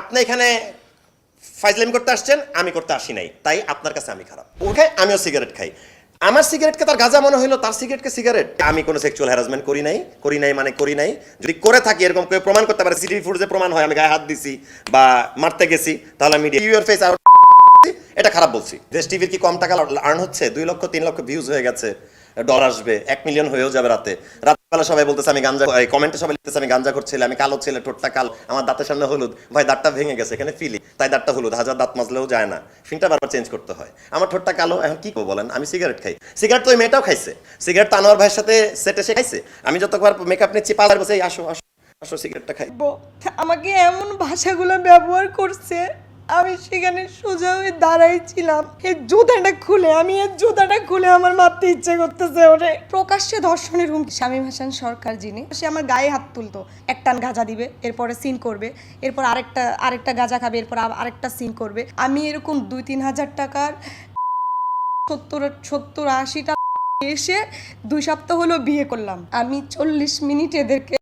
আপনি এখানে ফাইজলামি করতে আসছেন, আমি করতে আসি নাই। তাই আপনার কাছে আমি খারাপ। ও খাই আমিও সিগারেট খাই। আমার সিগারেটকে তার গাঁজা মনে হইল, তার সিগারেটকে সিগারেট। আমি কোনো সেক্সুয়াল হ্যারাসমেন্ট করি নাই করি নাই মানে করি নাই। যদি করে থাকি, এরকম কেউ প্রমাণ করতে পারে সিটিভি ফুটেজে প্রমাণ হয়, আমি গায়ে হাত দিছি বা মারতে গেছি, তাহলে আমি ইউর ফেস আর এটা খারাপ বলছি। দেশ টিভির কি কম টাকা আর্ন হচ্ছে? দুই লক্ষ, তিন লক্ষ ভিউজ হয়ে গেছে ডর আসবে, এক মিলিয়ন হয়েও যাবে রাতে রাতবেলা সবাই বলতেছে, আমি গাঞ্জা কমেন্টে সবাই লিখতেছে, আমি গাঞ্জা করছিলাম আমি কালো ছেলে, ঠোঁটটা কাল, আমার দাঁতের সামনে হলুদ। ভাই, দাঁতটা ভেঙে গেছে, এখানে ফিলি তাই দাঁতটা হলুদ, হাজার দাঁত মাজলেও যায় না। ফিনটা বারবার চেঞ্জ করতে হয়। আমার ঠোঁটটা কালো, এখন কি করব বলেন? আমি সিগারেট খাই। সিগারেট তো ওই মেয়েটাও খাইছে। সিগারেট তো আনোয়ার ভাইয়ের সাথে সেটে সে খাইছে। আমি যতবার মেকআপ নিচ্ছি পালার বসে "এই, আসো আসো আসো সিগারেটটা খাই। আমাকে এমন ভাষাগুলো ব্যবহার করছে। আমি সেখানে সোজা হয়ে দাঁড়াইছিলাম। এই জুতাটা খুলে, আমি এই জুতাটা খুলে আমার মারতে ইচ্ছে করতেছে ওরে। প্রকাশ্যে ধর্ষণের হুমকি। শামীম হাসান সরকার যিনি, সে আমার গায়ে হাত তুলতো। এক টান গাঁজা দিবে, এরপরে সিন করবে, এরপর আরেকটা আরেকটা গাঁজা খাবে, এরপর আরেকটা সিন করবে। আমি এরকম দুই তিন হাজার টাকার সত্তর সত্তর আশিটা এসে দুই সপ্তাহ হলো বিয়ে করলাম। আমি চল্লিশ মিনিট এদেরকে